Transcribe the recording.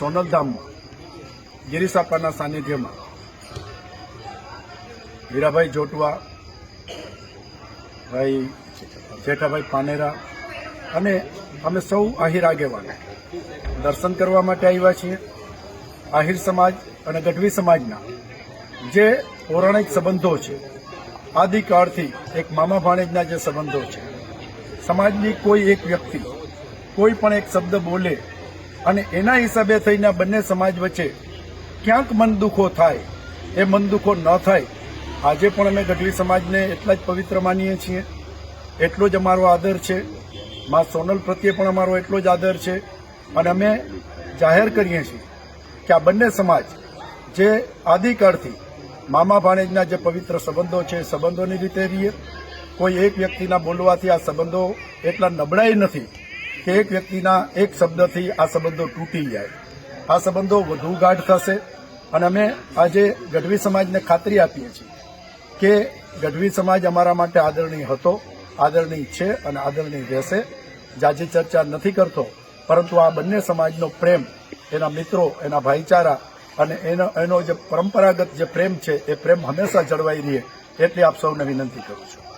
સોનલધામમાં ગિરીસાપાના સાનિધ્યમાં હીરાભાઈ જોટવા ભાઈ જેઠાભાઈ પાનેરા અને અમે સૌ આહિર આગેવાન. દર્શન કરવા માટે આવ્યા છીએ. આહિર સમાજ અને ગઢવી સમાજના જે પૌરાણિક સંબંધો છે, આદિકાળથી એક મામા ભાણેજના જે સંબંધો છે, સમાજની કોઈ એક વ્યક્તિ કોઈ પણ એક શબ્દ બોલે અને એના હિસાબે થઈને બંને સમાજ વચ્ચે ક્યાંક મન દુખો થાય, એ મન દુખો ન થાય, આજે પણ અમે ગઢવી સમાજને એટલા જ પવિત્ર માનીએ છીએ. એટલો જ અમારો આદર છે. મા સોનલ પ્રત્યે પણ અમારો એટલો જ આદર છે. અને અમે જાહેર કરીએ છીએ કે આ બંને સમાજ જે આદિકાળથી મામા ભાણેજના જે પવિત્ર સંબંધો છે સંબંધોની રીતે રહીએ. કોઈ એક વ્યક્તિના બોલવાથી આ સંબંધો એટલા નબળાઈ નથી કે એક વ્યક્તિના એક શબ્દથી આ સંબંધો તૂટી જાય. આ સંબંધો વધુ ગાઢ થશે અને અમે આજે ગઢવી સમાજને ખાતરી આપીએ છીએ કે ગઢવી સમાજ અમારા માટે આદરણીય હતો, આદરણીય છે અને આદરણીય રહેશે. જાજી ચર્ચા નથી કરતો, પરંતુ આ બંને સમાજનો પ્રેમ, એના મિત્રો, એના ભાઈચારા અને એનો એનો જે પરંપરાગત જે પ્રેમ છે, એ પ્રેમ હંમેશા જળવાઈ રહે, એટલી આપ સૌને વિનંતી કરું છું.